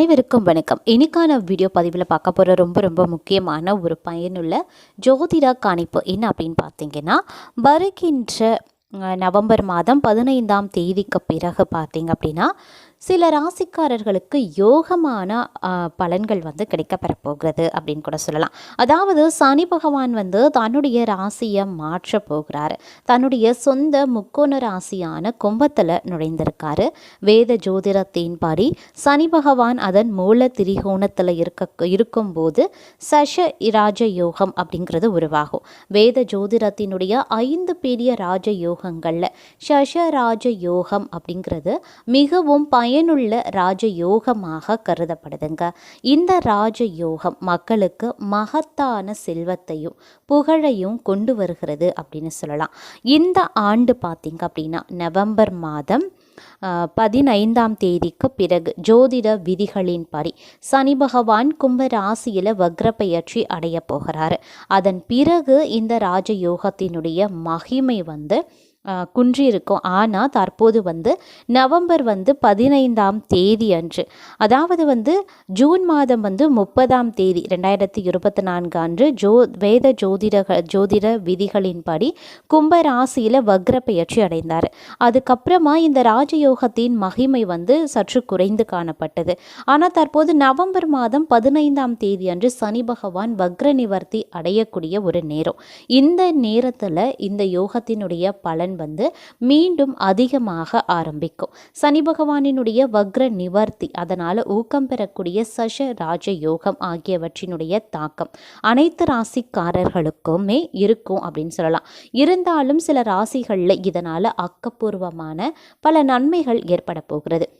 அனைவருக்கும் வணக்கம். இன்னைக்கான வீடியோ பதிவில் பார்க்க போகிற ரொம்ப ரொம்ப முக்கியமான ஒரு பயனுள்ள ஜோதிட கணிப்பு என்ன அப்படின்னு பார்த்தீங்கன்னா வருகின்ற நவம்பர் மாதம் பதினைந்தாம் தேதிக்கு பிறகு பார்த்தீங்க அப்படின்னா சில ராசிக்காரர்களுக்கு யோகமான பலன்கள் வந்து கிடைக்கப்பெற போகிறது அப்படின்னு கூட சொல்லலாம். அதாவது சனி பகவான் வந்து தன்னுடைய ராசியை மாற்ற போகிறாரு. தன்னுடைய சொந்த முக்கோண ராசியான கும்பத்தில் நுழைந்திருக்காரு. வேத ஜோதிடத்தின்படி சனி பகவான் அதன் மூல திரிகோணத்தில் இருக்க இருக்கும்போது சஷ ராஜ யோகம் அப்படிங்கிறது உருவாகும். வேத ஜோதிடத்தினுடைய ஐந்து பெரிய ராஜ யோகங்களில் சஷ ராஜ யோகம் அப்படிங்கிறது மிகவும் பயனுள்ள ராஜ யோகமாக கருதப்படுதுங்க. இந்த ராஜ யோகம் மக்களுக்கு மகத்தான செல்வத்தையும் புகழையும் கொண்டு வருகிறது அப்படின்னு சொல்லலாம். இந்த ஆண்டு பார்த்திங்க அப்படின்னா நவம்பர் மாதம் பதினைந்தாம் தேதிக்கு பிறகு ஜோதிட விதிகளின்படி சனி பகவான் கும்ப ராசியில் வக்ர பெயர்ச்சி அடைய போகிறாரு. அதன் பிறகு இந்த ராஜயோகத்தினுடைய மகிமை வந்து குன்றியிருக்கும். ஆனால் தற்போது வந்து நவம்பர் வந்து பதினைந்தாம் தேதி அன்று. அதாவது வந்து ஜூன் மாதம் வந்து முப்பதாம் தேதி ரெண்டாயிரத்தி இருபத்தி நான்கு அன்று ஜோ வேத ஜோதிட ஜோதிட விதிகளின்படி கும்ப ராசியில் வக்ர பெயர்ச்சி அடைந்தார். அதுக்கப்புறமா இந்த ராஜயோகத்தின் மகிமை வந்து சற்று குறைந்து காணப்பட்டது. ஆனால் தற்போது நவம்பர் மாதம் பதினைந்தாம் தேதி அன்று சனி பகவான் வக்ர நிவர்த்தி அடையக்கூடிய ஒரு நேரம். இந்த நேரத்தில் இந்த யோகத்தினுடைய பலன் வந்து மீண்டும் அதிகமாக ஆரம்பிக்கும். சனி பகவானினுடைய வக்ர நிவர்த்தி அதனால் ஊக்கம் பெறக்கூடிய சஷ ராஜ யோகம் ஆகியவற்றினுடைய தாக்கம் அனைத்து ராசிக்காரர்களுக்குமே இருக்கும் அப்படின்னு சொல்லலாம். இருந்தாலும் சில ராசிகளில் இதனால் ஆக்கப்பூர்வமான பல நன்மைகள் ஏற்பட போகிறது.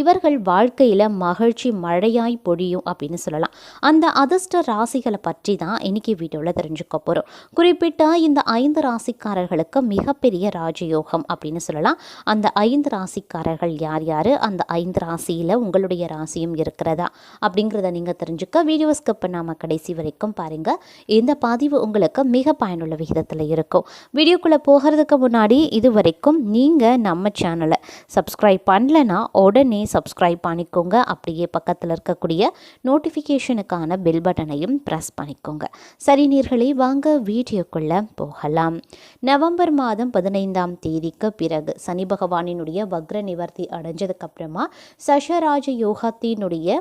இவர்கள் வாழ்க்கையில் மகிழ்ச்சி மழையாய் பொழியும் அப்படின்னு சொல்லலாம். அந்த அதிர்ஷ்ட ராசிகளை பற்றி தான் இன்னைக்கு வீடியோவில் தெரிஞ்சுக்க போகிறோம் குறிப்பிட்ட இந்த ஐந்து ராசிக்காரர்களுக்கு மிகப்பெரிய ராஜயோகம் அப்படின்னு சொல்லலாம். அந்த ஐந்து ராசிக்காரர்கள் யார் யார்? அந்த ஐந்து ராசியில் உங்களுடைய ராசியும் இருக்கிறதா? அப்படிங்கிறத நீங்கள் தெரிஞ்சுக்க வீடியோ ஸ்கிப் பண்ணாமல் கடைசி வரைக்கும் பாருங்கள் இந்த பதிவு உங்களுக்கு மிக பயனுள்ள விகிதத்தில் இருக்கும். வீடியோக்குள்ளே போகிறதுக்கு முன்னாடி இது வரைக்கும் நீங்கள் நம்ம சேனலை சப்ஸ்கிரைப் பண்ணலைன்னா உடனே சப்ஸ்கிரைப் பண்ணிக்கோங்க. அப்படியே பக்கத்தில் இருக்கக்கூடிய நோட்டிஃபிகேஷனுக்கான பெல் பட்டனையும் ப்ரெஸ் பண்ணிக்கோங்க. சரி நீர்களை வாங்க வீடியோக்குள்ளே போகலாம். நவம்பர் மாதம் பதினைந்தாம் தேதிக்கு பிறகு சனி பகவானினுடைய வக்ர நிவர்த்தி அடைஞ்சதுக்கப்புறமா சஷராஜ யோகத்தினுடைய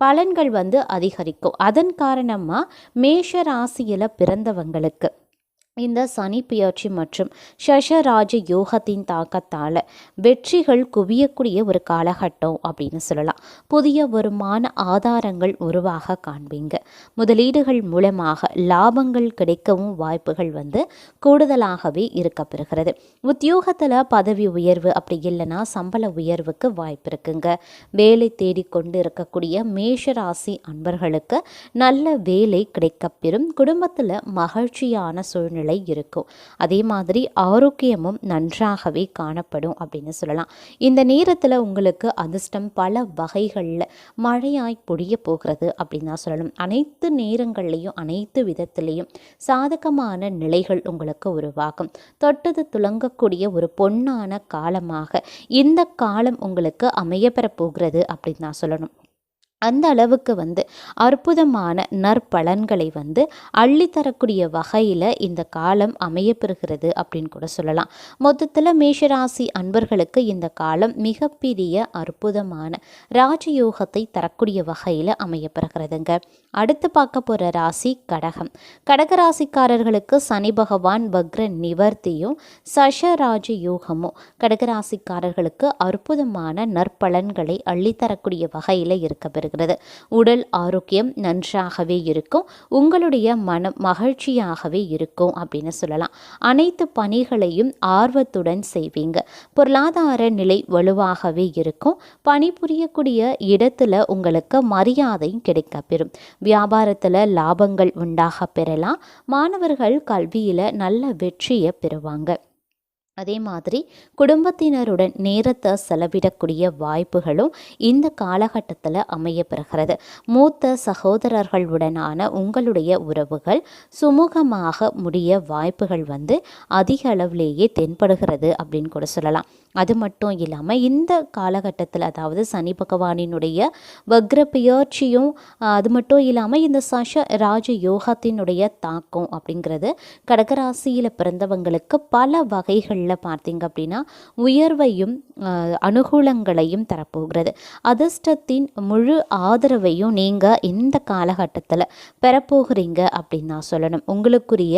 பலன்கள் வந்து அதிகரிக்கும். அதன் காரணமாக மேஷ ராசியில் பிறந்தவங்களுக்கு இந்த சனி பெயர்ச்சி மற்றும் சஷராஜ யோகத்தின் தாக்கத்தால் வெற்றிகள் குவியக்கூடிய ஒரு காலகட்டம் அப்படின்னு சொல்லலாம். புதிய வருமான ஆதாரங்கள் உருவாக காண்பீங்க. முதலீடுகள் மூலமாக லாபங்கள் கிடைக்கவும் வாய்ப்புகள் வந்து கூடுதலாகவே இருக்கப்பெறுகிறது. உத்தியோகத்தில் பதவி உயர்வு அப்படி இல்லைன்னா சம்பள உயர்வுக்கு வாய்ப்பு இருக்குங்க. வேலை தேடிக்கொண்டு இருக்கக்கூடிய மேஷராசி அன்பர்களுக்கு நல்ல வேலை கிடைக்கப்பெறும். குடும்பத்தில் மகிழ்ச்சியான சூழ்நிலை இருக்கும். அதே மாதிரி ஆரோக்கியமும் நன்றாகவே காணப்படும் அப்படின்னு சொல்லலாம். இந்த நேரத்தில் உங்களுக்கு அதிர்ஷ்டம் பல வகைகளில் மழையாய் பொழிய போகிறது அப்படின்னு தான் சொல்லணும். அனைத்து நேரங்கள்லையும் அனைத்து விதத்திலையும் சாதகமான நிலைகள் உங்களுக்கு உருவாகும். தொட்டது துலங்கக்கூடிய ஒரு பொன்னான காலமாக இந்த காலம் உங்களுக்கு அமையப்பெற போகிறது அப்படின்னு தான் சொல்லணும். அந்த அளவுக்கு வந்து அற்புதமான நற்பலன்களை வந்து அள்ளித்தரக்கூடிய வகையில் இந்த காலம் அமையப்பெறுகிறது அப்படின்னு கூட சொல்லலாம். மொத்தத்தில் மேஷராசி அன்பர்களுக்கு இந்த காலம் மிகப்பெரிய அற்புதமான ராஜயோகத்தை தரக்கூடிய வகையில் அமையப்பெறுகிறதுங்க. அடுத்து பார்க்க போகிற ராசி கடகம். கடக ராசிக்காரர்களுக்கு சனி பகவான் வக்ர நிவர்த்தியும் சஷராஜ யோகமும் கடகராசிக்காரர்களுக்கு அற்புதமான நற்பலன்களை அள்ளித்தரக்கூடிய வகையில் இருக்க பெறுகிறது உடல் ஆரோக்கியம் நன்றாகவே இருக்கும். உங்களுடைய மனம் மகிழ்ச்சியாகவே இருக்கும் அப்படின்னு சொல்லலாம். அனைத்து பணிகளையும் ஆர்வத்துடன் செய்வீங்க. பொருளாதார நிலை வலுவாகவே இருக்கும். பணிபுரியக்கூடிய இடத்துல உங்களுக்கு மரியாதையும் கிடைக்க பெறும். வியாபாரத்தில் லாபங்கள் உண்டாக பெறலாம். மாணவர்கள் கல்வியில் நல்ல வெற்றியை பெறுவாங்க. அதே மாதிரி குடும்பத்தினருடன் நேரத்தை செலவிடக்கூடிய வாய்ப்புகளும் இந்த காலகட்டத்தில் அமையப்பெறுகிறது மூத்த சகோதரர்களுடனான உங்களுடைய உறவுகள் சுமூகமாக முடிய வாய்ப்புகள் வந்து அதிக அளவிலேயே தென்படுகிறது அப்படின்னு கூட சொல்லலாம். அது மட்டும் இல்லாமல் இந்த காலகட்டத்தில் அதாவது சனி பகவானினுடைய வக்ர பெயர்ச்சியும் அது மட்டும் இல்லாமல் இந்த சஷ ராஜ யோகத்தினுடைய தாக்கம் அப்படிங்கிறது கடகராசியில் பிறந்தவங்களுக்கு பல வகைகளில் பார்த்தீங்க அப்படின்னா உயர்வையும் அனுகூலங்களையும் தரப்போகிறது. அதிர்ஷ்டத்தின் முழு ஆதரவையும் நீங்கள் இந்த காலகட்டத்தில் பெறப்போகிறீங்க அப்படின்னு நான் சொல்லணும். உங்களுக்குரிய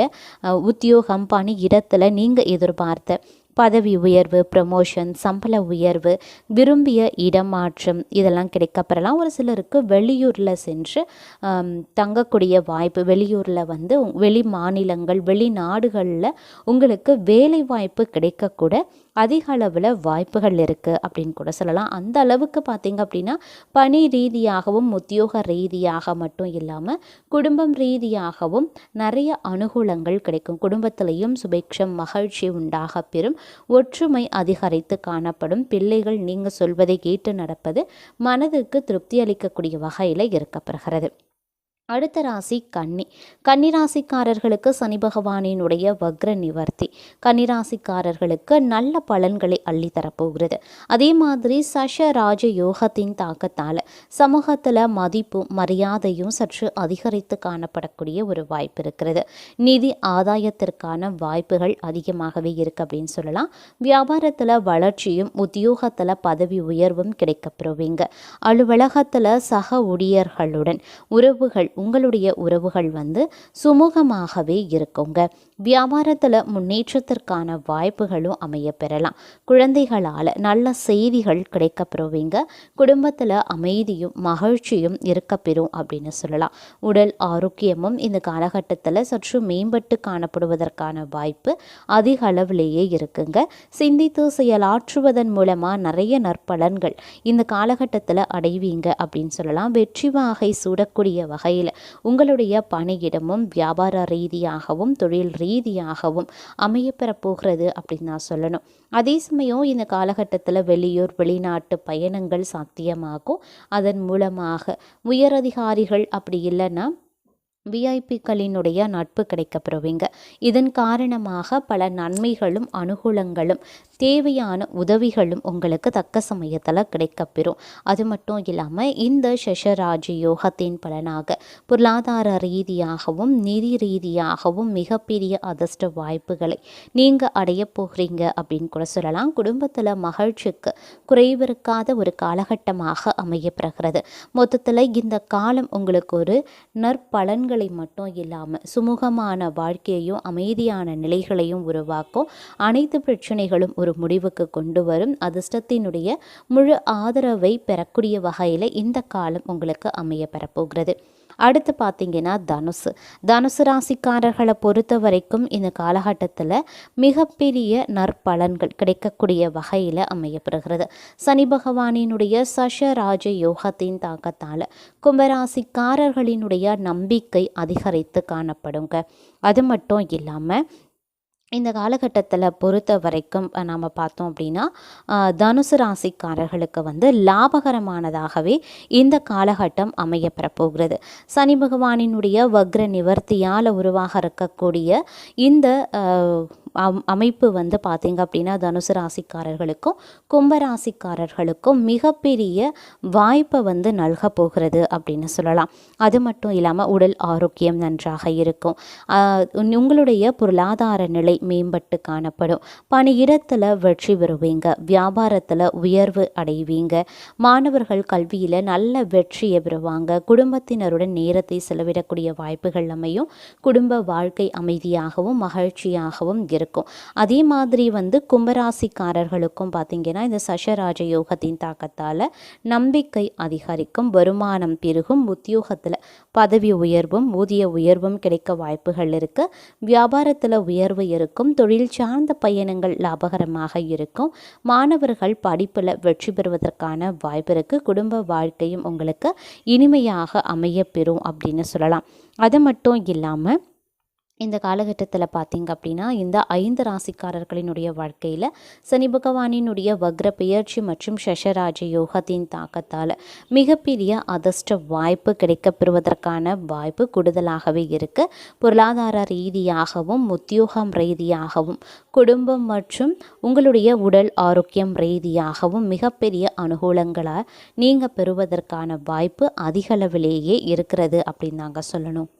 உத்தியோகம் பணி இடத்துல நீங்கள் எதிர்பார்த்த பதவி உயர்வு ப்ரமோஷன் சம்பள உயர்வு விரும்பிய இடமாற்றம் இதெல்லாம் கிடைக்கப்பெறலாம். ஒரு சிலருக்கு வெளியூரில் சென்று தங்கக்கூடிய வாய்ப்பு வெளியூரில் வந்து வெளி மாநிலங்கள் வெளிநாடுகளில் உங்களுக்கு வேலை வாய்ப்பு கிடைக்கக்கூட அதிக அளவில் வாய்ப்புகள் இருக்குது அப்படின்னு கூட சொல்லலாம். அந்த அளவுக்கு பார்த்திங்க அப்படின்னா பணி ரீதியாகவும் உத்தியோக ரீதியாக மட்டும் இல்லாமல் குடும்பம் ரீதியாகவும் நிறைய அனுகூலங்கள் கிடைக்கும். குடும்பத்திலையும் சுபேட்சம் மகிழ்ச்சி உண்டாக பெறும். ஒற்றுமை அதிகரித்து காணப்படும். பிள்ளைகள் நீங்கள் சொல்வதை கேட்டு நடப்பது மனதுக்கு திருப்தி அளிக்கக்கூடிய வகையில் இருக்கப்படுகிறது அடுத்த ராசி கன்னி. கன்னிராசிக்காரர்களுக்கு சனி பகவானினுடைய வக்ர நிவர்த்தி. கன்னிராசிக்காரர்களுக்கு நல்ல பலன்களை அள்ளி தரப்போகிறது. அதே மாதிரி சஷ ராஜ யோகத்தின் தாக்கத்தால் சமூகத்தில் மதிப்பும் மரியாதையும் சற்று அதிகரித்து காணப்படக்கூடிய ஒரு வாய்ப்பு இருக்கிறது. நிதி ஆதாயத்திற்கான வாய்ப்புகள் அதிகமாகவே இருக்குது அப்படின்னு சொல்லலாம். வியாபாரத்தில் வளர்ச்சியும் உத்தியோகத்தில் பதவி உயர்வும் கிடைக்கப்பெறுவீங்க. அலுவலகத்தில் சக ஊழியர்களுடன் உறவுகள் உங்களுடைய உறவுகள் வந்து சுமூகமாகவே இருக்குங்க. வியாபாரத்தில் முன்னேற்றத்திற்கான வாய்ப்புகளும் அமைய பெறலாம் குழந்தைகளால் நல்ல செய்திகள் கிடைக்கப்பெறுவீங்க. குடும்பத்தில் அமைதியும் மகிழ்ச்சியும் இருக்கப்பெறும் அப்படின்னு சொல்லலாம். உடல் ஆரோக்கியமும் இந்த காலகட்டத்தில் சற்று மேம்பட்டு காணப்படுவதற்கான வாய்ப்பு அதிக அளவிலேயே இருக்குங்க. சிந்தித்து செயலாற்றுவதன் மூலமாக நிறைய நற்பலன்கள் இந்த காலகட்டத்தில் அடைவீங்க அப்படின்னு சொல்லலாம். வெற்றி வாகை சூடக்கூடிய வகையில் உங்களுடைய பணியிடமும் வியாபார ரீதியாகவும் தொழில் ரீ அமையப்பெறப் போகிறது அப்படின்னு நான் சொல்லணும். அதே சமயம் இந்த காலகட்டத்தில் வெளியூர் வெளிநாட்டு பயணங்கள் சாத்தியமாகும். அதன் மூலமாக உயரதிகாரிகள் அப்படி இல்லைன்னா விஐபிக்களினுடைய நட்பு கிடைக்கப்பெறுவீங்க. இதன் காரணமாக பல நன்மைகளும் அனுகூலங்களும் தேவையான உதவிகளும் உங்களுக்கு தக்க சமயத்தில் கிடைக்கப்பெறும். அது மட்டும் இல்லாமல் இந்த ஷஷராஜ யோகத்தின் பலனாக பொருளாதார ரீதியாகவும் நிதி ரீதியாகவும் மிகப்பெரிய அதிர்ஷ்ட வாய்ப்புகளை நீங்கள் அடைய போகிறீங்க அப்படின்னு கூட சொல்லலாம். குடும்பத்தில் மகிழ்ச்சிக்கு குறைவிருக்காத ஒரு காலகட்டமாக அமையப்படுகிறது மொத்தத்தில் இந்த காலம் உங்களுக்கு ஒரு நற்பலன்கள் குற்றங்களை மட்டும் இல்லாமல் சுமூகமான வாழ்க்கையையும் அமைதியான நிலைகளையும் உருவாக்கும் அனைத்து பிரச்சனைகளும் ஒரு முடிவுக்கு கொண்டு வரும். அதிர்ஷ்டத்தினுடைய முழு ஆதரவை பெறக்கூடிய வகையில் இந்த காலம் உங்களுக்கு அமைய பெறப்போகிறது அடுத்து பார்த்தீங்கன்னா தனுசு. தனுசு ராசிக்காரர்களை பொறுத்த வரைக்கும் இந்த காலகட்டத்தில் மிகப்பெரிய நற்பலன்கள் கிடைக்கக்கூடிய வகையில் அமையப்படுகிறது. சனி பகவானினுடைய சஷ ராஜ யோகத்தின் தாக்கத்தால் கும்பராசிக்காரர்களினுடைய நம்பிக்கை அதிகரித்து காணப்படுங்க. அது மட்டும் இல்லாமல் இந்த காலகட்டத்தில் பொறுத்த வரைக்கும் நாம் பார்த்தோம் அப்படின்னா தனுசு ராசிக்காரர்களுக்கு வந்து லாபகரமானதாகவே இந்த காலகட்டம் அமையப்பெறப் போகிறது. சனி பகவானினுடைய வக்ர நிவர்த்தியால் உருவாக இருக்கக்கூடிய இந்த அமைப்பு வந்து பார்த்திங்க அப்படின்னா தனுசு ராசிக்காரர்களுக்கும் கும்பராசிக்காரர்களுக்கும் மிகப்பெரிய வாய்ப்பை வந்து நல்க போகிறது அப்படின்னு சொல்லலாம். அது மட்டும் இல்லாமல் உடல் ஆரோக்கியம் நன்றாக இருக்கும். உங்களுடைய பொருளாதார நிலை மேம்பட்டு காணப்படும். பணியிடத்தில் வெற்றி பெறுவீங்க. வியாபாரத்தில் உயர்வு அடைவீங்க. மாணவர்கள் கல்வியில் நல்ல வெற்றியை பெறுவாங்க. குடும்பத்தினருடன் நேரத்தை செலவிடக்கூடிய வாய்ப்புகள் அமையும். குடும்ப வாழ்க்கை அமைதியாகவும் மகிழ்ச்சியாகவும் இருக்கும் இருக்கும். அதே மாதிரி வந்து கும்பராசிக்காரர்களுக்கும் பார்த்திங்கன்னா இந்த சஷராஜ யோகத்தின் தாக்கத்தால் நம்பிக்கை அதிகரிக்கும் வருமானம் பெருகும் உத்தியோகத்தில் பதவி உயர்வும் ஊதிய உயர்வும் கிடைக்க வாய்ப்புகள் இருக்குது வியாபாரத்தில் உயர்வு இருக்கும் தொழில் சார்ந்த பயணங்கள் லாபகரமாக இருக்கும். மாணவர்கள் படிப்பில் வெற்றி பெறுவதற்கான வாய்ப்பு இருக்குது குடும்ப வாழ்க்கையும் உங்களுக்கு இனிமையாக அமைய பெறும் அப்படின்னு சொல்லலாம். அது மட்டும் இல்லாமல் இந்த காலகட்டத்தில் பார்த்திங்க அப்படின்னா இந்த ஐந்து ராசிக்காரர்களினுடைய வாழ்க்கையில் சனி பகவானினுடைய வக்ர பெயர்ச்சி மற்றும் சஷராஜ யோகத்தின் தாக்கத்தால் மிகப்பெரிய அதிர்ஷ்ட வாய்ப்பு கிடைக்கப்பெறுவதற்கான வாய்ப்பு கூடுதலாகவே இருக்கு. பொருளாதார ரீதியாகவும் உத்தியோகம் ரீதியாகவும் குடும்பம் மற்றும் உங்களுடைய உடல் ஆரோக்கியம் ரீதியாகவும் மிகப்பெரிய அனுகூலங்களாக நீங்கள் பெறுவதற்கான வாய்ப்பு அதிகளவிலேயே இருக்கிறது அப்படின்னு நாங்கள் சொல்லணும்.